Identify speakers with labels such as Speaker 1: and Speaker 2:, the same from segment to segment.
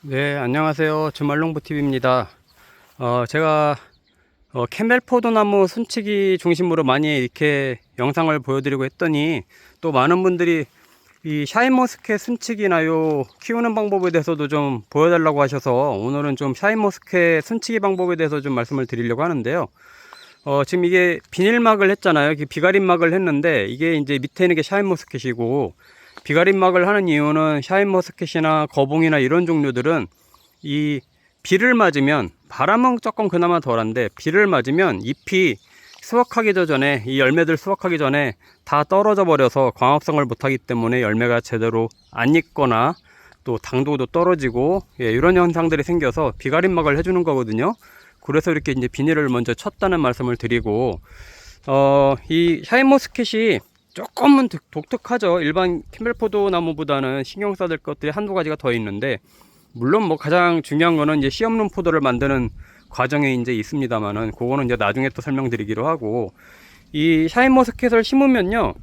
Speaker 1: 네, 안녕하세요. 주말농부TV입니다. 어, 제가 어, 캠벨포도나무 순치기 중심으로 많이 이렇게 영상을 보여드리고 했더니 또 많은 분들이 이 샤인머스켓 순치기나 요 키우는 방법에 대해서도 좀 보여달라고 하셔서 오늘은 좀 샤인머스켓 순치기 방법에 대해서 좀 말씀을 드리려고 하는데요. 어, 지금 이게 비닐막을 했잖아요. 비가림막을 했는데 이게 이제 밑에 있는 게 샤인머스켓이고 비가림막을 하는 이유는 샤인머스켓이나 거봉이나 이런 종류들은 이 비를 맞으면 바람은 조금 그나마 덜한데 비를 맞으면 잎이 수확하기 전에 이 열매들 수확하기 전에 다 떨어져 버려서 광합성을 못하기 때문에 열매가 제대로 안 익거나 또 당도도 떨어지고 예, 이런 현상들이 생겨서 비가림막을 해주는 거거든요. 그래서 이렇게 이제 비닐을 먼저 쳤다는 말씀을 드리고 어, 이 샤인머스켓이 조금은 독- 독특하죠. 일반 캠벨포도 나무보다는 신경 써야 될 것들이 한두 가지가 더 있는데 물론 뭐 가장 중요한 거는 이제 시험룸 포도를 만드는 과정에 이제 있습니다만은 그거는 이제 나중에 또 설명드리기로 하고 이 샤인머스켓을 심으면요.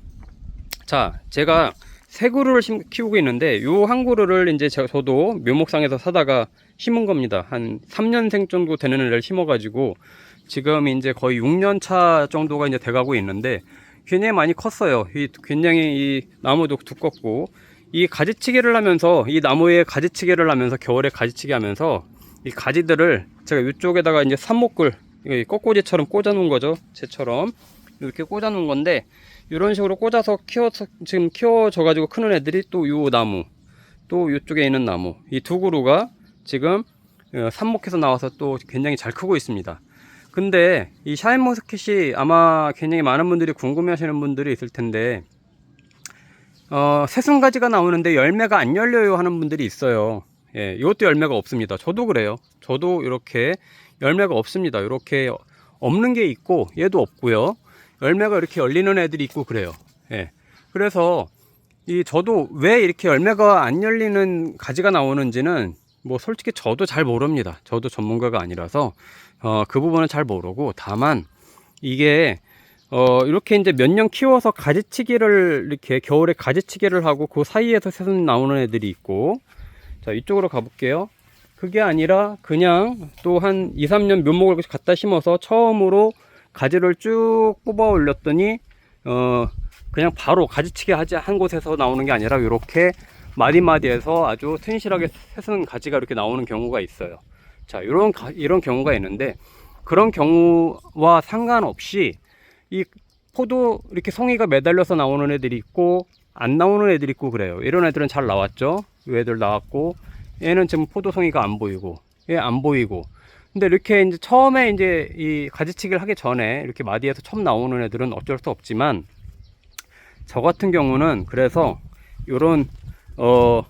Speaker 1: 자, 제가 세 그루를 심- 키우고 있는데 요 한 그루를 이제 저- 저도 묘목상에서 사다가 심은 겁니다. 한 3년생 정도 되는 애를 심어가지고 지금 이제 거의 6년 차 정도가 이제 돼가고 있는데 굉장히 많이 컸어요. 이 굉장히 이 나무도 두껍고 이 가지치기를 하면서 이 나무에 가지치기를 하면서 겨울에 가지치기 하면서 이 가지들을 제가 이쪽에다가 이제 삽목을 이거 꽃꽂이처럼 꽂아 놓은 거죠. 채처럼 이렇게 꽂아 놓은 건데 이런 식으로 꽂아서 키워서 지금 키워져 가지고 크는 애들이 또요 나무 또 이쪽에 있는 나무 이 두 그루가 지금 어, 삽목해서 나와서 또 굉장히 잘 크고 있습니다. 근데 이 샤인머스켓이 아마 굉장히 많은 분들이 궁금해 하시는 분들이 있을 텐데 어, 새순가지가 나오는데 열매가 안 열려요 하는 분들이 있어요. 예, 이것도 열매가 없습니다. 저도 그래요. 저도 이렇게 열매가 없습니다. 이렇게 없는 게 있고 얘도 없고요. 열매가 이렇게 열리는 애들이 있고 그래요. 예. 그래서 이 저도 왜 이렇게 열매가 안 열리는 가지가 나오는지는 뭐 솔직히 저도 잘 모릅니다. 저도 전문가가 아니라서 어, 그 부분은 잘 모르고 다만 이게 어, 이렇게 이제 몇 년 키워서 가지치기를 이렇게 겨울에 가지치기를 하고 그 사이에서 새순 나오는 애들이 있고 자 이쪽으로 가볼게요. 그게 아니라 그냥 또 한 2, 3년 묘목을 갖다 심어서 처음으로 가지를 쭉 뽑아 올렸더니 어 그냥 바로 가지치기 하지 한 곳에서 나오는 게 아니라 이렇게 마디마디에서 아주 튼실하게 새순 가지가 이렇게 나오는 경우가 있어요. 자 이런 가- 이런 경우가 있는데 그런 경우와 상관없이 이 포도 이렇게 송이가 매달려서 나오는 애들이 있고 안 나오는 애들이 있고 그래요. 이런 애들은 잘 나왔죠. 이 애들 나왔고 얘는 지금 포도 송이가 안 보이고 얘 안 보이고 근데 이렇게 이제 처음에 이제 이 가지치기를 하기 전에 이렇게 마디에서 처음 나오는 애들은 어쩔 수 없지만 저 같은 경우는 그래서 요런 어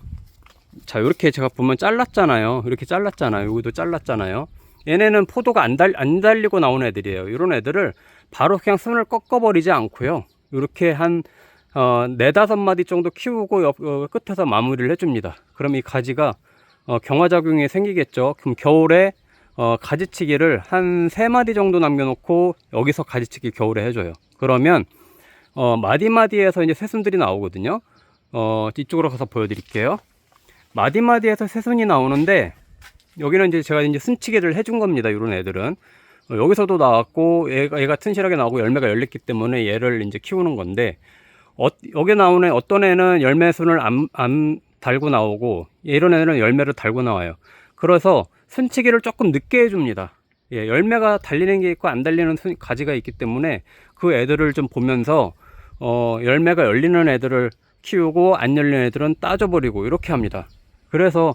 Speaker 1: 자, 이렇게 제가 보면 잘랐잖아요. 이렇게 잘랐잖아요. 여기도 잘랐잖아요. 얘네는 포도가 안, 달, 안 달리고 나오는 애들이에요. 이런 애들을 바로 그냥 손을 꺾어버리지 않고요. 이렇게 한, 어, 네다섯 마디 정도 키우고 옆, 어, 끝에서 마무리를 해줍니다. 그럼 이 가지가, 어, 경화작용이 생기겠죠. 그럼 겨울에, 어, 가지치기를 한 세 마디 정도 남겨놓고 여기서 가지치기 겨울에 해줘요. 그러면, 어, 마디마디에서 이제 새순들이 나오거든요. 어, 이쪽으로 가서 보여드릴게요. 마디마디에서 새순이 나오는데 여기는 이제 제가 이제 순치기를 해준 겁니다. 이런 애들은 어, 여기서도 나왔고 얘가, 얘가 튼실하게 나오고 열매가 열렸기 때문에 얘를 이제 키우는 건데 어, 여기 나오는 어떤 애는 열매 순을 안, 안 달고 나오고 이런 애는 열매를 달고 나와요. 그래서 순치기를 조금 늦게 해줍니다. 예, 열매가 달리는 게 있고 안 달리는 순- 가지가 있기 때문에 그 애들을 좀 보면서 어, 열매가 열리는 애들을 키우고 안 열리는 애들은 따져버리고 이렇게 합니다. 그래서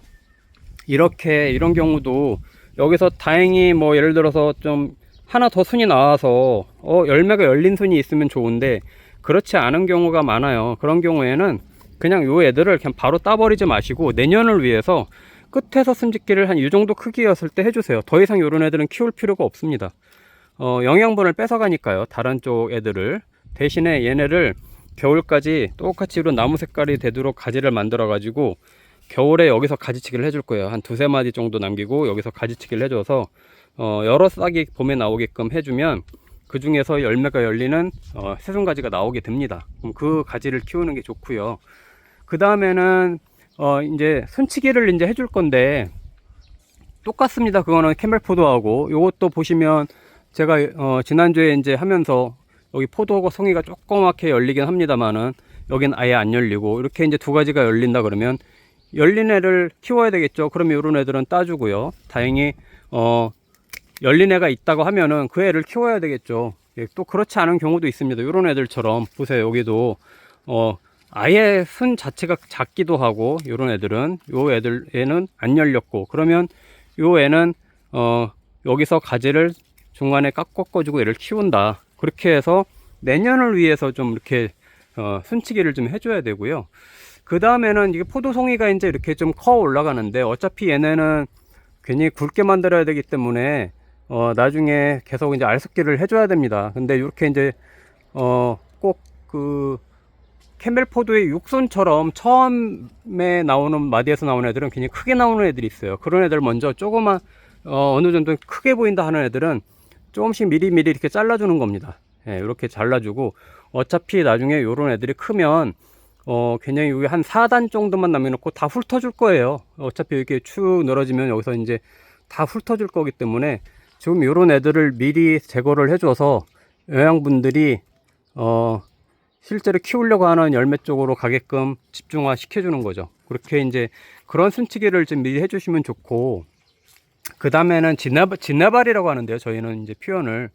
Speaker 1: 이렇게 이런 경우도 여기서 다행히 뭐 예를 들어서 좀 하나 더 순이 나와서 어 열매가 열린 순이 있으면 좋은데 그렇지 않은 경우가 많아요. 그런 경우에는 그냥 요 애들을 그냥 바로 따버리지 마시고 내년을 위해서 끝에서 숨짓기를 한 이 정도 크기였을 때 해주세요. 더 이상 요런 애들은 키울 필요가 없습니다. 어, 영양분을 뺏어가니까요. 다른 쪽 애들을 대신에 얘네를 겨울까지 똑같이 이런 나무 색깔이 되도록 가지를 만들어 가지고 겨울에 여기서 가지치기를 해줄 거예요. 한 두세 마디 정도 남기고 여기서 가지치기를 해줘서 어, 여러 싹이 봄에 나오게끔 해주면 그 중에서 열매가 열리는 어, 새순가지가 나오게 됩니다. 그럼 그 가지를 키우는 게 좋고요. 그 다음에는 어, 이제 순치기를 이제 해줄 건데 똑같습니다. 그거는 캠벨 포도하고 요것도 보시면 제가 어, 지난주에 이제 하면서 여기 포도 송이가 조그맣게 열리긴 합니다만은 여긴 아예 안 열리고 이렇게 이제 두 가지가 열린다 그러면 열린 애를 키워야 되겠죠. 그러면 이런 애들은 따주고요. 다행히 어 열린 애가 있다고 하면은 그 애를 키워야 되겠죠. 예, 또 그렇지 않은 경우도 있습니다. 이런 애들처럼 보세요. 여기도 어 아예 순 자체가 작기도 하고 이런 애들은 요 애들 애는 안 열렸고 그러면 요 애는 어 여기서 가지를 중간에 깎아주고 얘를 키운다. 그렇게 해서 내년을 위해서 좀 이렇게 어, 순치기를 좀 해줘야 되고요. 그 다음에는 이게 포도송이가 이제 이렇게 좀 커 올라가는데 어차피 얘네는 괜히 굵게 만들어야 되기 때문에 어, 나중에 계속 이제 알숙기를 해줘야 됩니다. 근데 이렇게 이제 어, 꼭그 캠벨포도의 육손처럼 처음에 나오는 마디에서 나오는 애들은 굉장히 크게 나오는 애들이 있어요. 그런 애들 먼저 조그만 어, 어느 정도 크게 보인다 하는 애들은 조금씩 미리미리 이렇게 잘라주는 겁니다. 예, 이렇게 잘라주고 어차피 나중에 이런 애들이 크면 어, 굉장히 여기 한 4단 정도만 남겨놓고 다 훑어줄 거예요. 어차피 이렇게 축 늘어지면 여기서 이제 다 훑어줄 거기 때문에 지금 이런 애들을 미리 제거를 해줘서 영양분들이 어, 실제로 키우려고 하는 열매 쪽으로 가게끔 집중화 시켜주는 거죠. 그렇게 이제 그런 순치기를 좀 미리 해주시면 좋고 그 다음에는 진나발, 진나발이라고 하는데요. 저희는 이제 표현을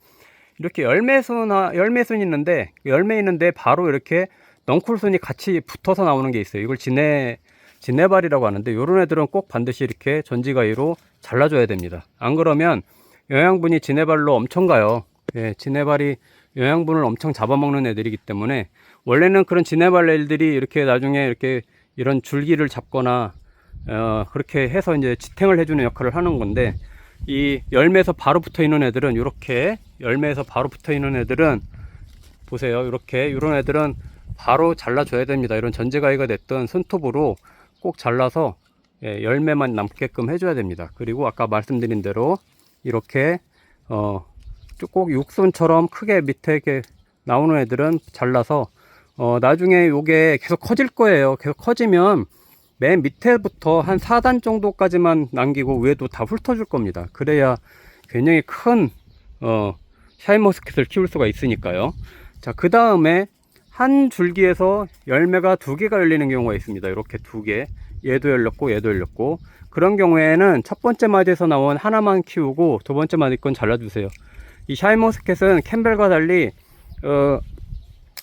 Speaker 1: 이렇게 열매순 열매순 있는데 열매 있는데 바로 이렇게 넝쿨순이 같이 붙어서 나오는 게 있어요. 이걸 진해 진해발이라고 하는데 이런 애들은 꼭 반드시 이렇게 전지가위로 잘라줘야 됩니다. 안 그러면 영양분이 진해발로 엄청 가요. 예, 진해발이 영양분을 엄청 잡아먹는 애들이기 때문에 원래는 그런 진해발 애들이 이렇게 나중에 이렇게 이런 줄기를 잡거나 어, 그렇게 해서 이제 지탱을 해주는 역할을 하는 건데 이 열매에서 바로 붙어 있는 애들은 이렇게 열매에서 바로 붙어 있는 애들은 보세요. 이렇게 이런 애들은 바로 잘라줘야 됩니다. 이런 전제가위가 됐던 손톱으로 꼭 잘라서 예, 열매만 남게끔 해줘야 됩니다. 그리고 아까 말씀드린 대로 이렇게 어, 꼭 육손처럼 크게 밑에 이렇게 나오는 애들은 잘라서 어, 나중에 요게 계속 커질 거예요. 계속 커지면 맨 밑에부터 한 4단 정도까지만 남기고 위에도 다 훑어줄 겁니다. 그래야 굉장히 큰, 어, 샤인머스켓을 키울 수가 있으니까요. 자, 그 다음에 한 줄기에서 열매가 두 개가 열리는 경우가 있습니다. 이렇게 두 개. 얘도 열렸고, 얘도 열렸고. 그런 경우에는 첫 번째 마디에서 나온 하나만 키우고 두 번째 마디 건 잘라주세요. 이 샤인머스켓은 캠벨과 달리, 어,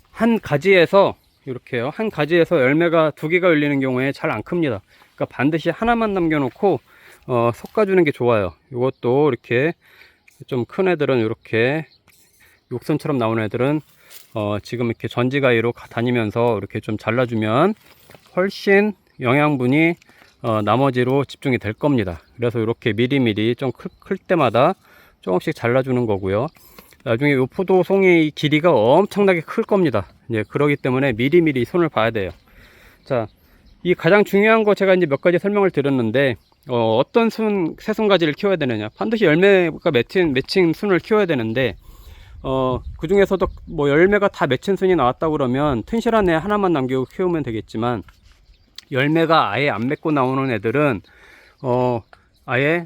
Speaker 1: 한 가지에서 이렇게요. 한 가지에서 열매가 두 개가 열리는 경우에 잘 안 큽니다. 그러니까 반드시 하나만 남겨놓고 어, 솎아주는 게 좋아요. 이것도 이렇게 좀 큰 애들은 이렇게 욕선처럼 나오는 애들은 어, 지금 이렇게 전지가위로 다니면서 이렇게 좀 잘라주면 훨씬 영양분이 어, 나머지로 집중이 될 겁니다. 그래서 이렇게 미리미리 좀 클 때마다 조금씩 잘라주는 거고요. 나중에 이 포도송이 길이가 엄청나게 클 겁니다. 이제 그러기 때문에 미리미리 손을 봐야 돼요. 자, 이 가장 중요한 거 제가 이제 몇 가지 설명을 드렸는데 어, 어떤 순, 새순 가지를 키워야 되느냐. 반드시 열매가 맺힌, 맺힌 순을 키워야 되는데, 어, 그 중에서도 뭐 열매가 다 맺힌 순이 나왔다 그러면 튼실한 애 하나만 남기고 키우면 되겠지만, 열매가 아예 안 맺고 나오는 애들은, 어, 아예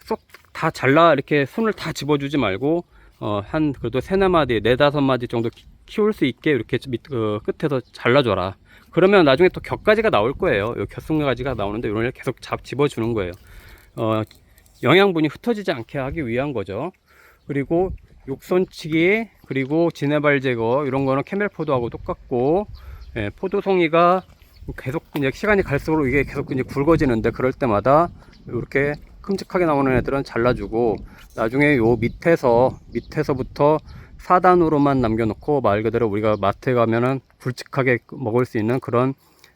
Speaker 1: 쏙 다 잘라, 이렇게 손을 다 집어주지 말고, 어, 한 그래도 세네 마디, 네 다섯 마디 정도 키, 울 수 있게 이렇게 밑, 어, 끝에서 잘라줘라. 그러면 나중에 또 격가지가 나올 거예요. 요 겹순가지가 나오는데 이런 걸 계속 잡 집어주는 거예요. 어, 영양분이 흩어지지 않게 하기 위한 거죠. 그리고 육손치기 그리고 진해발 제거 이런 거는 캐멜포도하고 똑같고 예, 포도송이가 계속 이제 시간이 갈수록 이게 계속 이제 굵어지는데 그럴 때마다 이렇게 큼직하게 나오는 애들은 잘라주고 나중에 요 밑에서 밑에서부터 4단으로만 남겨놓고 말 그대로 우리가 마트에 가면은 굵직하게 먹을 수 있는 그런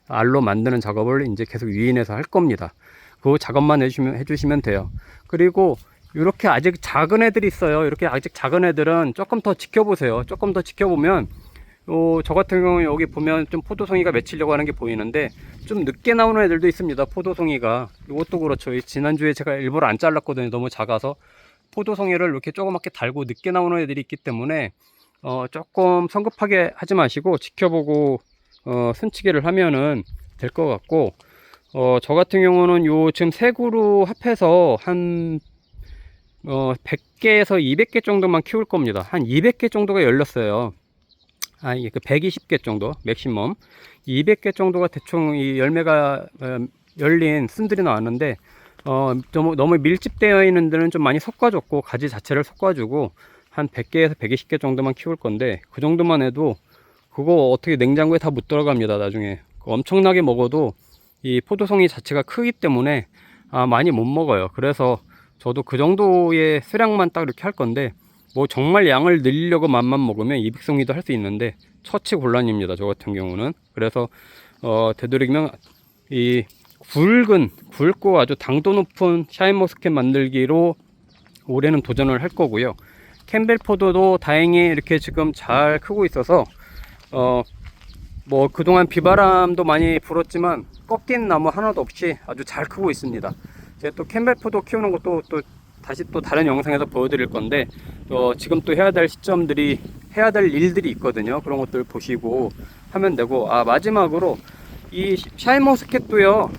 Speaker 1: 알로 만드는 작업을 이제 계속 위인해서 할 겁니다. 그 작업만 해주시면, 해주시면 돼요. 그리고 이렇게 아직 작은 애들이 있어요. 이렇게 아직 작은 애들은 조금 더 지켜보세요. 조금 더 지켜보면 어, 저 같은 경우 여기 보면 좀 포도송이가 맺히려고 하는 게 보이는데 좀 늦게 나오는 애들도 있습니다. 포도송이가 이것도 그렇죠. 지난주에 제가 일부러 안 잘랐거든요. 너무 작아서 포도송이를 이렇게 조그맣게 달고 늦게 나오는 애들이 있기 때문에 어, 조금 성급하게 하지 마시고 지켜보고 어, 순치기를 하면은 될 것 같고 어, 저 같은 경우는 요 지금 세 그루 합해서 한 어, 100개에서 200개 정도만 키울 겁니다. 한 200개 정도가 열렸어요. 아, 이게 그 120개 정도, 맥시멈. 200개 정도가 대충 이 열매가 어, 열린 순들이 나왔는데, 어, 너무, 너무 밀집되어 있는 데는 좀 많이 섞어줬고, 가지 자체를 섞어주고, 한 100개에서 120개 정도만 키울 건데, 그 정도만 해도, 그거 어떻게 냉장고에 다 못 들어갑니다, 나중에. 그 엄청나게 먹어도, 이 포도송이 자체가 크기 때문에, 아, 많이 못 먹어요. 그래서, 저도 그 정도의 수량만 딱 이렇게 할 건데, 뭐 정말 양을 늘리려고 맘만 먹으면 200송이도 할 수 있는데 처치 곤란입니다. 저 같은 경우는. 그래서 어 되도록이면 이 굵은 굵고 아주 당도 높은 샤인머스켓 만들기로 올해는 도전을 할 거고요. 캠벨포도도 다행히 이렇게 지금 잘 크고 있어서 어 뭐 그동안 비바람도 많이 불었지만 꺾인 나무 하나도 없이 아주 잘 크고 있습니다. 제가 또 캠벨포도 키우는 것도 또 다시 또 다른 영상에서 보여드릴 건데 어, 지금 또 해야 될 시점들이 해야 될 일들이 있거든요. 그런 것들 보시고 하면 되고 아 마지막으로 이 샤인머스켓도요.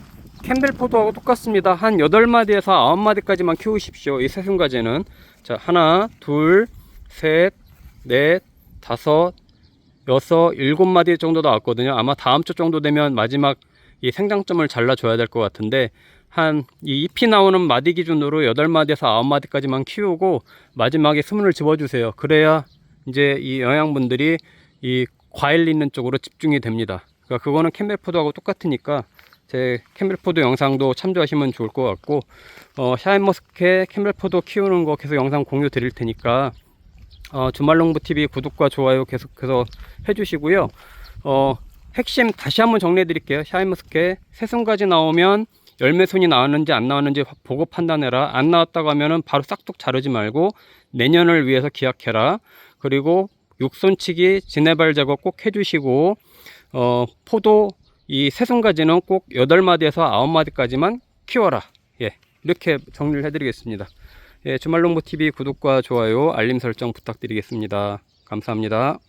Speaker 1: 캠벨포도하고 똑같습니다. 한 8마디에서 9마디까지만 키우십시오. 이 새순가지는 자 하나 둘 셋 넷 다섯 여섯 일곱 마디 정도 나왔거든요. 아마 다음 주 정도 되면 마지막 이 생장점을 잘라줘야 될 것 같은데 한 이 잎이 나오는 마디 기준으로 8마디에서 9마디까지만 키우고 마지막에 수문을 집어주세요. 그래야 이제 이 영양분들이 이 과일 있는 쪽으로 집중이 됩니다. 그러니까 그거는 캠벨포드하고 똑같으니까 제 캠벨포드 영상도 참조하시면 좋을 것 같고 어, 샤인머스켓 캠벨포드 키우는 거 계속 영상 공유 드릴 테니까 어, 주말농부TV 구독과 좋아요 계속해서 해주시고요. 어, 핵심 다시 한번 정리해 드릴게요. 샤인머스켓 새순가지 나오면 열매순이 나왔는지 안 나왔는지 보고 판단해라. 안 나왔다고 하면은 바로 싹둑 자르지 말고 내년을 위해서 기약해라. 그리고 육손치기 진해발 제거 꼭 해주시고 어, 포도 이 새순가지는 꼭 8마디에서 9마디까지만 키워라. 예, 이렇게 정리를 해드리겠습니다. 예, 주말농부TV 구독과 좋아요, 알림 설정 부탁드리겠습니다. 감사합니다.